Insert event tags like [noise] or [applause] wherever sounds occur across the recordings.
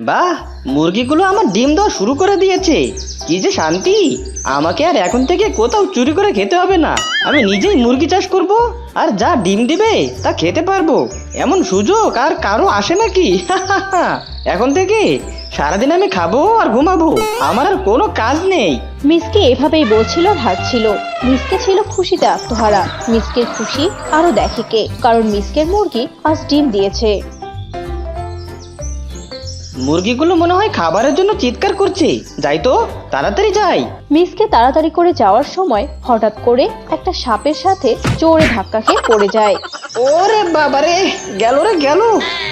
বাহ, মুরগিগুলো আমার ডিম দেওয়া শুরু করে দিয়েছে। কি যে শান্তি। আমাকে আর এখন থেকে কোথাও চুরি করে খেতে হবে না। আমি নিজেই মুরগি চাষ করব, আর যা ডিম দিবে তা খেতে পারব। এমন সুযোগ আর কারও আসে নাকি? [laughs] এখন থেকে সারাদিন আমি খাব আর ঘুমাবো। আমার আর কোনো কাজ নেই। মিসকে এভাবেই বলছিল আর মিসকে ছিল খুশিতে আত্মহারা। মিসকের খুশি আরও দেখে কে। কারণ মিসকের মুরগি আজ ডিম দিয়েছে। মুরগিগুলো মনে হয় খাবারের জন্য চিৎকার করছে। যাই তো তাড়াতাড়ি যাই। মিসকে তাড়াতাড়ি করে যাওয়ার সময় হঠাৎ করে একটা সাপের সাথে জোরে ধাক্কা খেয়ে পড়ে যায়। ওরে বাবারে গেল রে গেল।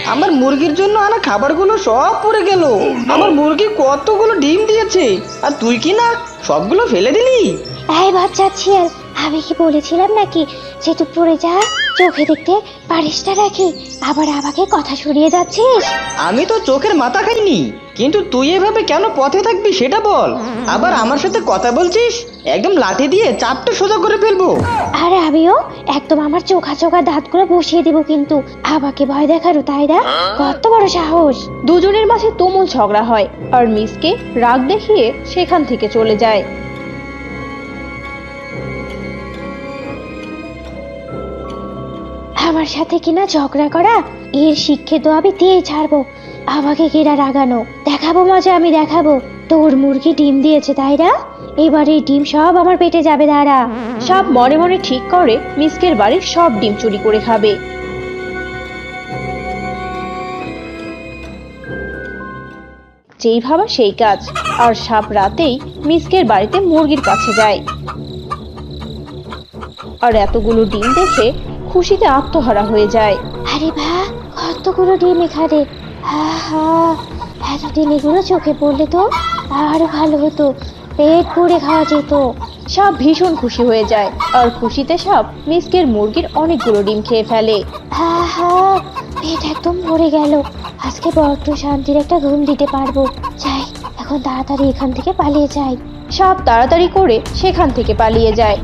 আমার মুরগির জন্য আনা খাবারগুলো সব পড়ে গেল। আমার মুরগি কতগুলো ডিম দিয়েছে। আর তুই কি না সবগুলো ফেলে দিলি? এই বাচ্চা ছিয়াল আমি কি বলেছিলাম নাকি যে তুই পড়ে যা চোখে দেখতে পারিস না নাকি? আবার আমাকে কথা শুনিয়ে যাচ্ছিস? আমি তো চোখের মাথা খাইনি। কিন্তু তুই এভাবে কেন পথে থাকবি সেটা বল। আবার আমার সাথে কথা বলছিস? একদম লাঠি দিয়ে চাপটা সোজা করে ফেলব। আর আমিও একদম আমার চোখা চোখা দাঁতগুলো বসিয়ে দিব কিন্তু। আমাকে ভয় দেখারো তাই না? কত বড় সাহস। দুজনের মাঝে তুমুল ঝগড়া হয় আর মিসকে রাগ দেখিয়ে সেখান থেকে চলে যায়। আমার সাথে কিনা ঝগড়া করা? এর শিক্ষে তো আমি দিয়ে ছাড়বো, আমাকে কিনা রাগানো। দেখাবো মজা, আমি দেখাবো। তোর মুরগি ডিম দিয়েছে, তাই না? এবার এই ডিম সব আমার পেটে যাবে, দাঁড়া। সাপ মনে মনে ঠিক করে, মিসকের বাড়ির সব ডিম চুরি করে খাবে। যেই ভাবা সেই কাজ। আর সাপ রাতেই মিসকের বাড়িতে মুরগির কাছে যায়। আর এতগুলো ডিম দেখে খুশিতে আত্মহারা হয়ে যায়। আরে বা কতগুলো ডিম এখানে। হা হা এত ডিম চোখে পড়লে তো আরও ভালো হতো পেট পুড়ে খাওয়া যেত। সাপ ভীষণ খুশি হয়ে যায় আর খুশিতে সাপ মিসকের মুরগির অনেকগুলো ডিম খেয়ে ফেলে। হা হা পেট একদম ভরে গেল। আজকে বড্ড শান্তির একটা ঘুম দিতে পারব। যাই এখন তাড়াতাড়ি এখান থেকে পালিয়ে যাই। সাপ তাড়াতাড়ি করে সেখান থেকে পালিয়ে যায়।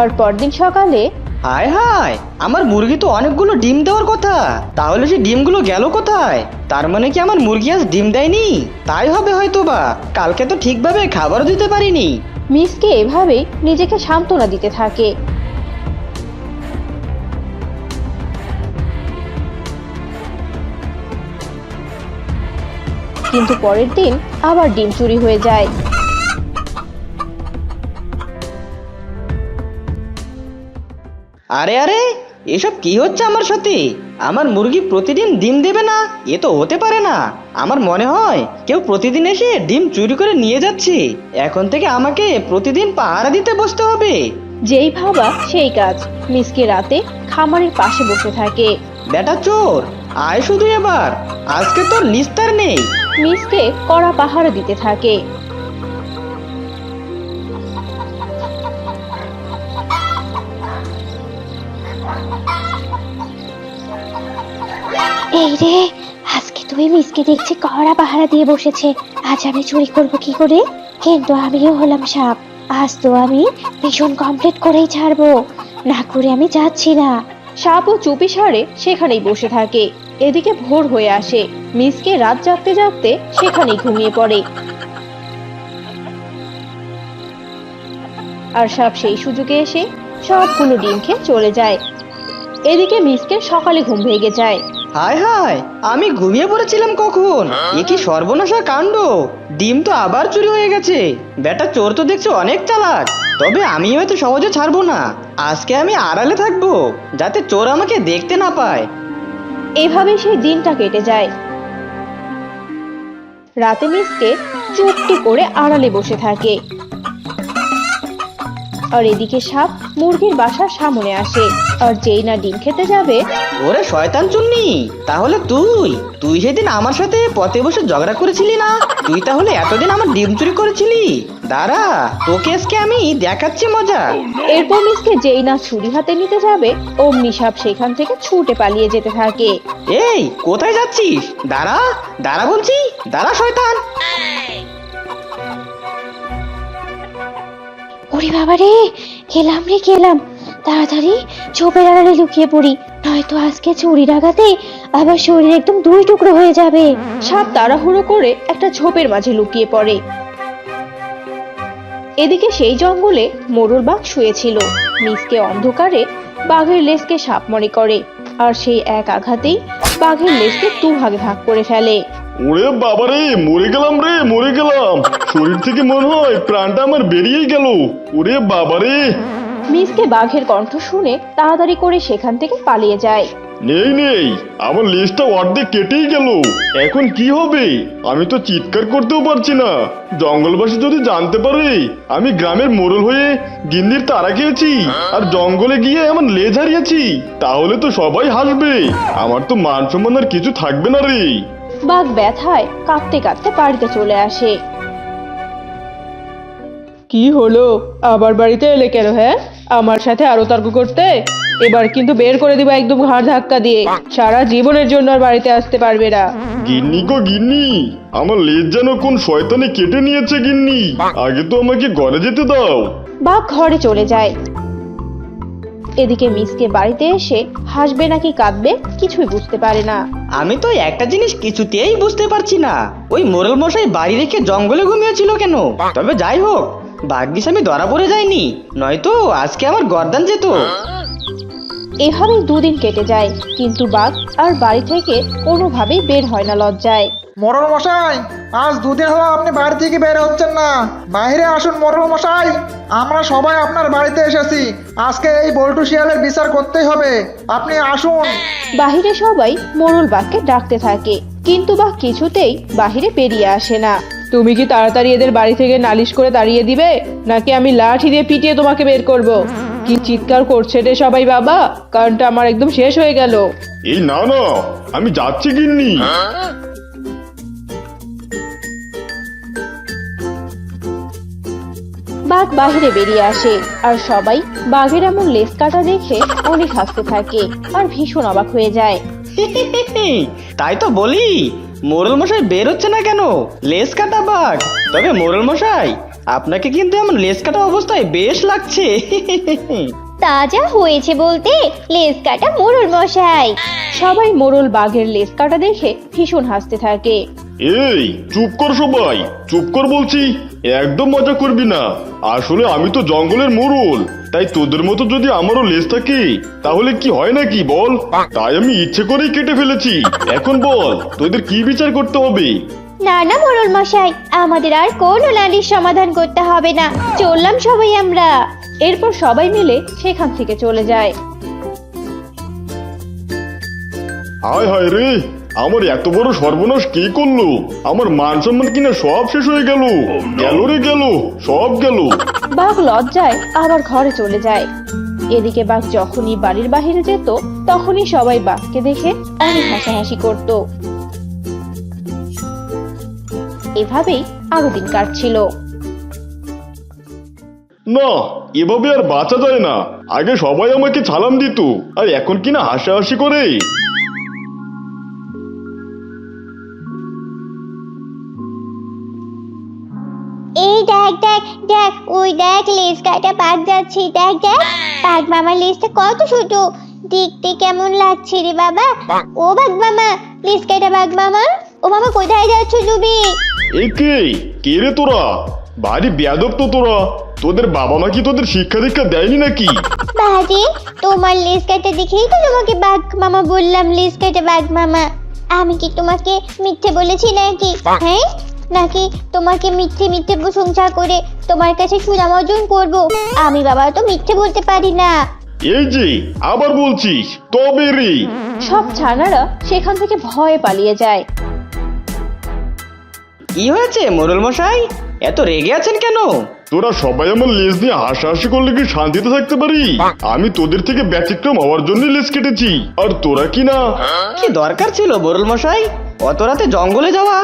আর পরদিন সকালে? হায় হায় আমার মুরগি তো অনেকগুলো ডিম দেওয়ার কথা। তাহলে সে ডিমগুলো গেল কোথায়? তার মানে কি আমার মুরগি আজ ডিম দেয়নি? তাই হবে হয়তো বা কালকে তো ঠিকভাবে খাবারও দিতে পারিনি। মিসকে এভাবেই নিজেকে সান্ত্বনা দিতে থাকে। কিন্তু পরের দিন আবার ডিম চুরি হয়ে যায়। আরে আরে এসব কি হচ্ছে আমার সাথে? আমার মুরগি প্রতিদিন ডিম দেবে না? এ তো হতে পারে না। আমার মনে হয় কেউ প্রতিদিন এসে ডিম চুরি করে নিয়ে যাচ্ছে। এখন থেকে আমাকে প্রতিদিন পাহারা দিতে বসতে হবে। যেই ভাবা সেই কাজ। মিসকে রাতে খামারের পাশে বসে থাকে। বেটা চোর আয় শুধু এবার। আজকে তোর নিস্তার নেই। মিসকে কড়া পাহারা দিতে থাকে। এই রে, আজকে তুই মিসকে দেখছি কড়া পাহারা দিয়ে বসেছে। আজ আমি চুরি করব কি করে? কিন্তু আমিও হলাম সাপ। আজ তো আমি ভীষণ কমপ্লিট করেই ছাড়বো। না করে আমি যাচ্ছি না। সাপও চুপি সারে সেখানেই বসে থাকে। এদিকে ভোর হয়ে আসে। মিসকে রাত জাগতে জাগতে সেখানেই ঘুমিয়ে পড়ে। আর সাপ সেই সুযোগে এসে সবগুলো ডিম খেয়ে চলে যায়। এদিকে মিসকে সকালে ঘুম ভেঙে যায়। হায় হায় আমি ঘুমিয়ে পড়েছিলাম কখন? এ কি সর্বনাশা কাণ্ড? ডিম তো আবার চুরি হয়ে গেছে। বেটা চোর তো দেখছি অনেক চালাক। তবে আমি হয়তো সহজে ছাড়বো না। আজকে আমি আড়ালে থাকব যাতে চোর আমাকে দেখতে না পায়। এভাবে সেই দিনটা কেটে যায়। রাতে মিসকে চুপটি করে আড়ালে বসে থাকে। আর এদিকে সাপ মুরগির বাসার সামনে আসে। আর যেই না ডিম খেতে যাবে ওরে শয়তান চুন্নি তাহলে তুই তুই সেদিন আমার সাথে পথে বসে ঝগড়া করেছিলি না তুই তাহলে এতদিন আমার ডিম চুরি করেছিলি? দাঁড়া তোকে আজকে আমি দেখাচ্ছি মজা। এরপর মিসকে যেই না ছুরি হাতে নিতে যাবে অমনি সাপ সেখান থেকে ছুটে পালিয়ে যেতে থাকে। এই কোথায় যাচ্ছিস? দাঁড়া দাঁড়া বলছি দাঁড়া শয়তান। ওরে বাবা রে, গেলাম রে, গেলাম। তাড়াতাড়ি ঝোপের আড়ালে লুকিয়ে পড়ি, নয়তো আজকে চুরি ডাকাতে আবার শরীর একদম দুই টুকরো হয়ে যাবে। সাপ তাড়াহুড়ো করে একটা ঝোপের মাঝে লুকিয়ে পড়ে। এদিকে সেই জঙ্গলে মোরল বাঘ শুয়েছিল। মিসকে অন্ধকারে বাঘের লেজকে সাপ মনে করে, আর সেই এক আঘাতেই বাঘের লেজকে দু ভাগে ভাগ করে ফেলে। ওরে বাবারে মরে গেলাম রে মরে গেলাম। শরীর থেকে মনে হয় প্রাণটা আমার বেরিয়েই গেল। ওরে বাবারে। মিসকে বাঘের কণ্ঠ শুনে তাড়াতাড়ি করে সেখান থেকে পালিয়ে যায়। নেই নেই আমার লেজটা অর্ধেক কেটেই গেল। এখন কি হবে? আমি তো চিৎকার করতেও পারছি না। জঙ্গলবাসী যদি জানতে পারে আমি গ্রামের মোড়ল হয়ে গিন্দির তারা খেয়েছি আর জঙ্গলে গিয়ে আমার লেজ হারিয়েছি তাহলে তো সবাই হাসবে। আমার তো মান সম্মান আর কিছু থাকবে না রে। বাঘ ব্যথায় কাঁদতে কাঁদতে বাড়িতে চলে আসে। কি হলো? আবার বাড়িতে এলে কেন হ্যাঁ? আমার সাথে আরও তর্ক করতে? এবার কিন্তু বের করে দিবা একদম ঘাড় ধাক্কা দিয়ে। সারা জীবনের জন্য আর বাড়িতে আসতে পারবে না। গিন্নি গো গিন্নি আমার লেজ যেন কোন শয়তানে কেটে নিয়েছে গিন্নি। আগে তো আমাকে ঘরে যেতে দাও। বাঘ ঘরে চলে যায়। এদিকে মিসকে বাড়িতে এসে হাসবে নাকি কাঁদবে কিছুই বুঝতে পারে না। আমি তো একটা জিনিস কিছুতেই বুঝতে পারছি না। ওই মোরল মশাই বাড়ি রেখে জঙ্গলে ঘুমিয়েছিল কেন? তবে যাই হোক ভাগ্যিস আমি ধরা পড়ে যাইনি নয়তো আজকে আমার গর্দান যেত। এভাবেই দুদিন কেটে যায় কিন্তু বাঘ আর বাড়ি থেকে কোনোভাবেই বের হয় না লজ্জায়। মরল মশাই আজ দুদিন হলো আপনি বাড়ি থেকে বের হচ্ছেন না। বাইরে আসুন মরল মশাই। আমরা সবাই আপনার বাড়িতে এসেছি। আজকে এই বল্টু শিয়ালের বিচার করতেই হবে। আপনি আসুন। বাহিরে সবাই মোরল বাঘকে ডাকতে থাকে কিন্তু বাঘ কিছুতেই বাহিরে বেরিয়ে আসে না। তুমি কি তাড়াতাড়ি এদের বাড়ি থেকে নালিশ করে তাড়িয়ে দিবে নাকি আমি লাঠি দিয়ে পিটিয়ে তোমাকে বের করব? কি চিৎকার করছে রে সবাই বাবা? কারণটা আমার একদম শেষ হয়ে গেল। এই না না আমি যাচ্ছি গিন্নি। বাঘ বাহিরে বেরিয়ে আসে। আর সবাই বাঘের এমন লেজ কাটা দেখে অনেক হাসতে থাকে আর ভীষণ অবাক হয়ে যায়। [laughs] তাই তো বলি মোরল মশাই বের হচ্ছে না কেন? লেস কাটা বাঘ। তবে মোরল মশাই আপনাকে কিন্তু এমন লেস কাটা অবস্থায় বেশ লাগছে। [laughs] তাজা হয়েছে বলতে লেজ কাটা মোরল মশাই সবাই মোরল বাঘের লেজ কাটা দেখে ভীষণ হাসতে থাকে। এই চুপ কর সবাই চুপ কর বলছি একদম মজা করবি না। আসলে আমি তো জঙ্গলের মোড়ল তাই তোদের মতো যদি আমারও লেজ থাকে তাহলে কি হয় নাকি বল? তাই আমি ইচ্ছে করেই কেটে ফেলেছি। এখন বল তোদের কি বিচার করতে হবে? না না মোরল মশাই আমাদের আর কোনো নালিশ সমাধান করতে হবে না। চললাম সবাই আমরা। এরপর সবাই মিলে সেখান থেকে চলে যায়। হায় হায় রে আমার এত বড় সর্বনাশ কে করল? আমার মান সম্মান কিনা সব শেষ হয়ে গেল। গেল রে গেল সব গেল। বাঘ লজ্জায় আবার ঘরে চলে যায়। এদিকে বাঘ যখনই বাড়ির বাইরে যেত তখনই সবাই বাঘকে দেখে অনেক হাসাহাসি করত। এভাবেই আরও দিন কাটছিল। না এভাবে আর বাঁচা যায় না। আগে সবাই আমাকে সালাম দিত আর এখন কিনা হাসাহাসি করে দেখ ওই দেখ লেজ কাটা বাঘ যাচ্ছে দেখ দেখ। মামার লেজটা কত ছোট। দেখতে কেমন লাগছে রে বাবা। ও বাঘ মামা লেজ কাটা বাঘ মামা। ও মামা কোথায় যাচ্ছ তুমি? এই কে কে রে তোরা? ভারী বেয়াদব তো তোরা। তোদের বাবা মা কি তোদের শিক্ষা দীক্ষা দেয়নি নাকি? বাজে তোমার লেজ কাটা দেখেই তো তোমাকে বাঘ মামা বললাম লেজ কাটা বাঘ মামা। আমি কি তোমাকে মিথ্যে বলেছি নাকি? হ্যাঁ? নাকি তোমাকে মিথ্যে মিথ্যে প্রশংসা করে তোমার কাছে সুনাম অর্জন করব? আমি বাবা তো মিথ্যে বলতে পারি না। এই যে আবার বলছিস তবে রে সব ছানারা সেখান থেকে ভয়ে পালিয়ে যায়। কি হয়েছে মোরল মশাই? এত রেগে আছেন কেন? তোরা সবাই আমার লেজ নিয়ে হাসাহাসি করলে কি শান্তিতে থাকতে পারি? আমি তোদের থেকে ব্যতিক্রম হওয়ার জন্য লেজ কেটেছি আর তোরা কি না? কি দরকার ছিল মোরল মশাই? অত রাতে জঙ্গলে যাওয়া?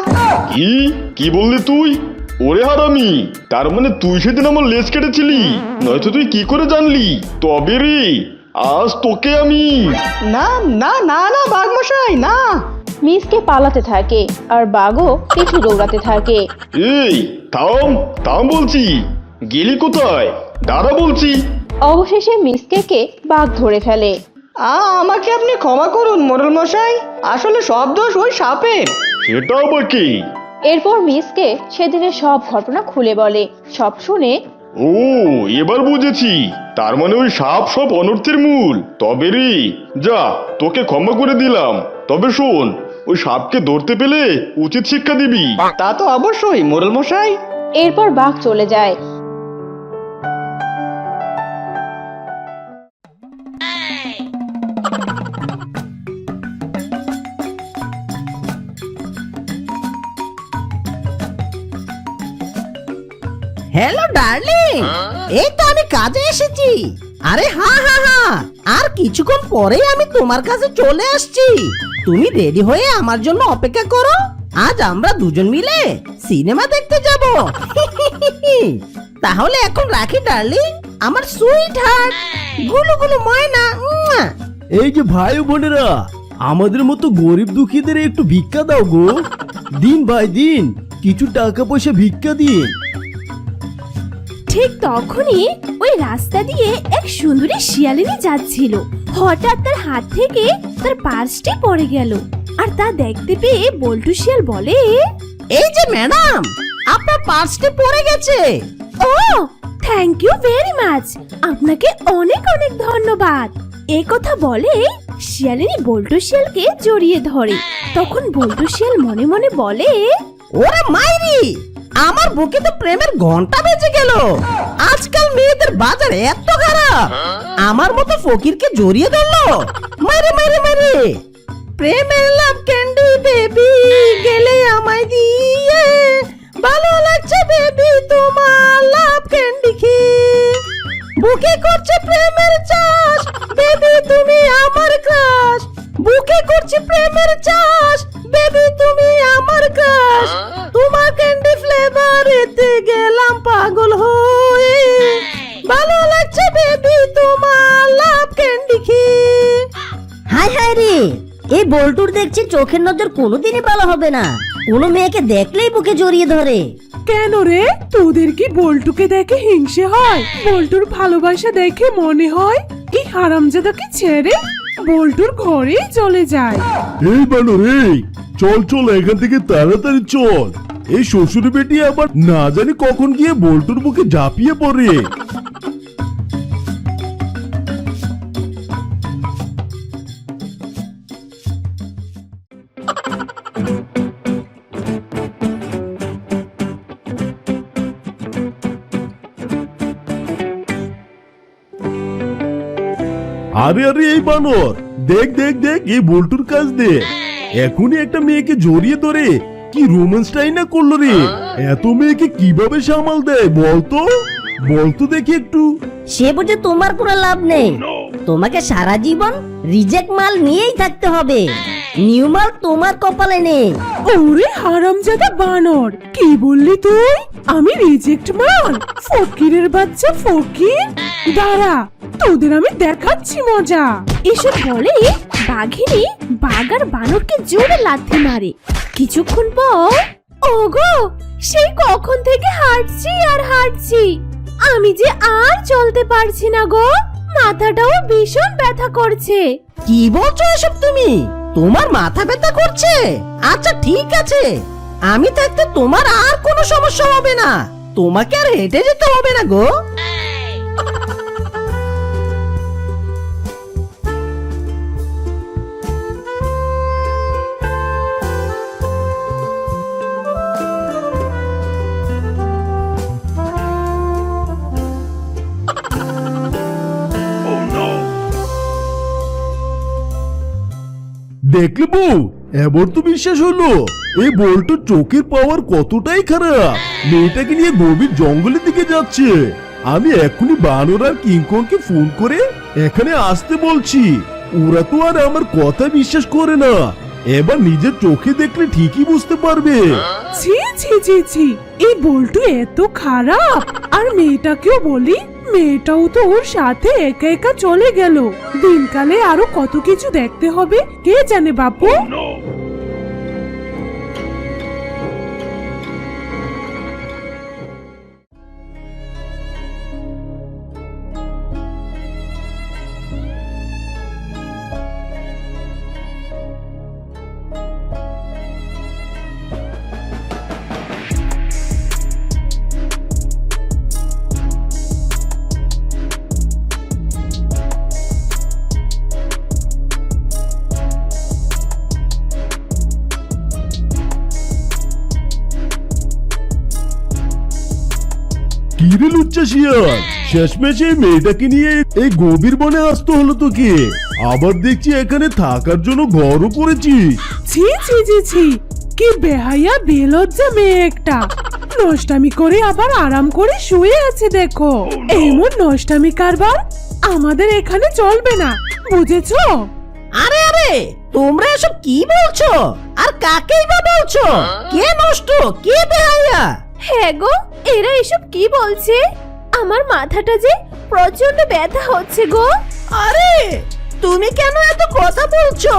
কি? কি বললি তুই? ওরে হারামি তার মানে তুই সেদিন আমার লেজ কেটেছিলি? নয়তো তুই কি করে জানলি? তবে রে আজ তোকে আমি। না না না না বাঘ মশাই না। মিসকে পালাতে থাকে আর বাঘও পিছু দৌড়াতে থাকে। এই থাম থাম বলছি। গেলি কোথায়? দাঁড়া বলছি। অবশেষে মিসকেকে বাঘ ধরে ফেলে। আ আমাকে আপনি ক্ষমা করুন মোরল মশাই। আসলে সব দোষ ওই সাপের। সেটা আবার কি? এরপর মিসকে সেদিনের সব ঘটনা খুলে বলে। সব শুনে ও এবার বুঝেছি। তার মানে ওই সাপ সব অনর্থের মূল। তবে রে যা তোকে ক্ষমা করে দিলাম। তবে শোন ওই সাপকে ধরতে পেলে উচিত শিক্ষা দিবি। তা তো অবশ্যই মোরল মশাই। এরপর বাঘ চলে যায়। হ্যালো ডার্লিং এই তো আমি কাজে এসেছি। আরে হ্যাঁ হ্যাঁ হ্যাঁ আর কিছুক্ষণ পরেই আমি তোমার কাছে চলে আসছি। তুমি রেডি হয়ে আমার জন্য অপেক্ষা করো। আজ আমরা দুজন মিলে সিনেমা দেখতে যাব। তাহলে এখন রাখি ডার্লিং আমার সুইট হার্টগুলো গুলো ময়না। এই যে ভাই বোনেরা আমাদের মতো গরিব দুঃখীদের একটু ভিক্ষা দাও গো। দিন ভাই দিন কিছু টাকা পয়সা ভিক্ষা দিন ঠিক তখনই ওই রাস্তা দিয়ে এক সুন্দরী শিয়ালিনী যাচ্ছিল। হঠাৎ তার হাত থেকে তার পার্সটি পড়ে গেল। আর তা দেখতে পেয়ে বল্টু শিয়াল বলে এই যে ম্যাডাম আপনার পার্সটি পড়ে গেছে। ও থ্যাংক ইউ ভেরি মাচ আপনাকে অনেক অনেক ধন্যবাদ। এই কথা বলে শিয়ালিনী বল্টু শিয়ালকে জড়িয়ে ধরে। তখন বল্টু শিয়াল মনে মনে বলে ওরে মাইরি! আমার বুকে তো প্রেমের ঘণ্টা বেজে গেল। আজকাল মেয়েদের বাজার এত খারাপ। আমার মতো ফকিরকে জড়িয়ে ধরলো। মারে মারে মারে। প্রেমের লাভ ক্যান্ডি বেবি গেলে আমায় দিয়ে। ভালো লাগছে বেবি তোমার লাভ ক্যান্ডি খেয়ে বুকে করছে প্রেমের চাষ। বেবি তুমি আমার ক্রাশ বুকে করছে প্রেমের চাষ। বেবি তুমি আমার ক্রাশ তোমার ক্যান্ডি ফ্লেভার এতে গেলাম পাগল হয়ে। ভালো লাগছে বেবি তোমার লাভ ক্যান্ডি খেয়ে। হাই হাই রে। এই বল্টুর দেখছি চোখের নজর কোনোদিনই ভালো হবে না। কোনো মেয়েকে দেখলেই বুকে জড়িয়ে ধরে। কেন রে? তোদের কি বল্টুকে দেখে হিংসে হয়? বল্টুর ভালোবাসা দেখে মনে হয় এই হারামজাদাকে ছেড়ে বল্টুর ঘরে চলে যায়। এই বানর, এই! চল চল, এখান থেকে তাড়াতাড়ি চল। এই শ্বশুর বেটি আবার না জানি কখন গিয়ে বল্টুর বুকে ঝাঁপিয়ে পড়ে। আরে আরে এই বানর। দেখ দেখ দেখ এই বল্টুর কাজ দেখ এখনই একটা মেয়েকে জড়িয়ে ধরে কি রোমান্সটাই না করল রে? এত মেয়েকে কীভাবে সামাল দেয় বলতো? বলতো দেখি একটু। সে বুঝে তোমার কোনো লাভ নেই। তোমাকে সারা জীবন রিজেক্ট মাল নিয়েই থাকতে হবে। নিউ মাল তোমার কপালে নেই। ওরে হারামজাদা বানর কি বললি তুই? আমি রিজেক্ট মাল? ফকিরের বাচ্চা ফকির? দাঁড়া তোদের আমি দেখাচ্ছি মজা। এসব বলে বাঘিনী বাঘ আর বানরকে জোরে লাথি মারে। কিছুক্ষণ পর ওগো সেই কখন থেকে হাঁটছি আর হাঁটছি। আমি যে আর চলতে পারছি না গো মাথাটাও ভীষণ ব্যথা করছে। কি বলছো এসব তুমি? তোমার মাথা ব্যথা করছে? আচ্ছা ঠিক আছে। আমি থাকতে তোমার আর কোনো সমস্যা হবে না। তোমাকে আর হেঁটে যেতে হবে না গো। দেখলে বউ এবার তো বিশ্বাস হলো। এই বল্টুর চোখের পাওয়ার কতটাই খারাপ। মেয়েটাকে নিয়ে গভীর জঙ্গলের দিকে যাচ্ছে। আমি এখনই বানর আর কিংকংকে ফোন করে এখানে আসতে বলছি। ওরা তো আর আমার কথা বিশ্বাস করে না। এবার নিজের চোখে দেখলে ঠিকই বুঝতে পারবে। ছি ছি ছি ছি, এই বল্টু এত খারাপ। আর মেয়েটাকেও বলি মেয়েটাও তো ওর সাথে একা একা চলে গেল। দিনকালে আরও কত কিছু দেখতে হবে? কে জানে বাপু? মেয়েটাকে নিয়ে এই গভীর বনে আসতে হলো তোকে। আবার দেখছি এখানে থাকার জন্য ঘরও করেছিস ছি ছি ছি ছি। কি বেহাইয়া বেলজ্জা মেয়ে একটা। নষ্টামি করে আবার আরাম করে শুয়ে আছে দেখো। এমন নষ্টামি কারবার আমাদের এখানে চলবে না বুঝেছ? আরে আরে তোমরা এসব কি বলছো? আর কাকেই বা বলছো? কে নষ্ট? কে বেহাইয়া হ্যাঁ গো, এরা এসব কি বলছে? আমার মাথাটা যে প্রচণ্ড ব্যথা হচ্ছে গো। আরে, তুমি কেন এত কথা বলছো?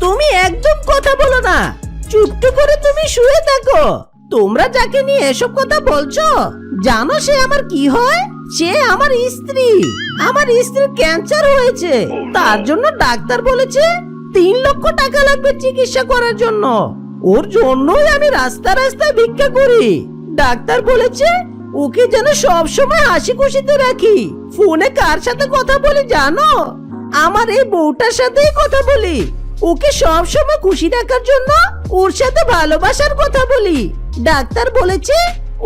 তুমি একদম কথা বলো না। চুপটু করে তুমি শুয়ে থাকো। তোমরা যাকে নিয়ে এসব কথা বলছো, জানো সে আমার কি হয়? সে আমার স্ত্রী। আমার স্ত্রীর ক্যান্সার হয়েছে। তার জন্য ডাক্তার বলেছে, তিন লক্ষ টাকা লাগবে চিকিৎসা করার জন্য। ওর জন্যই আমি রাস্তা রাস্তায় ভিক্ষা করি। ডাক্তার বলেছে ওকে যেন সব সময় হাসি খুশিতে রাখি। ফোনে কার সাথে কথা বলি জানো? আমার এই বউটার সাথেই কথা বলি। ওকে সব সময় খুশি রাখার জন্য ওর সাথে ভালোবাসার কথা বলি। ডাক্তার বলেছে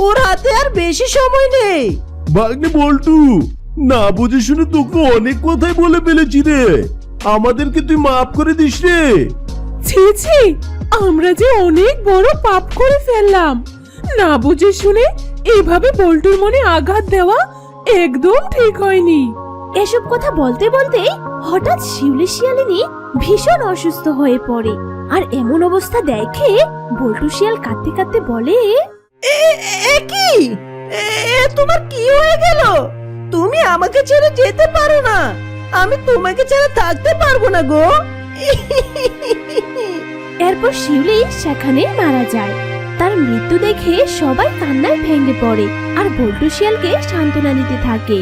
ওর হাতে আর বেশি সময় নেই। ভাগ্নে বল্টু না বুঝে শুনে তোকে অনেক কথাই বলে ফেলেছি রে। আমাদেরকে তুই মাফ করে দিস রে। ছি ছি আমরা যে অনেক বড় পাপ করে ফেললাম। না বুঝে শুনে এভাবে বল্টুর মনে আঘাত দেওয়া একদম ঠিক হয়নি। এসব কথা বলতে বলতে হঠাৎ শিউলি শিয়ালিনী ভীষণ অসুস্থ হয়ে পড়ে। আর এমন অবস্থা দেখে বল্টু শিয়াল কাঁদতে কাঁদতে বলে কি? তোমার কি হয়ে গেল? তুমি আমাকে ছেড়ে যেতে পারো না। আমি তোমাকে ছেড়ে থাকতে পারব না গো। এরপর শিউলি সেখানে মারা যায়। তার মৃত্যু দেখে সবাই কান্নায় ভেঙে পড়ে আর বল্টু শিয়ালকে সান্ত্বনা দিতে থাকে।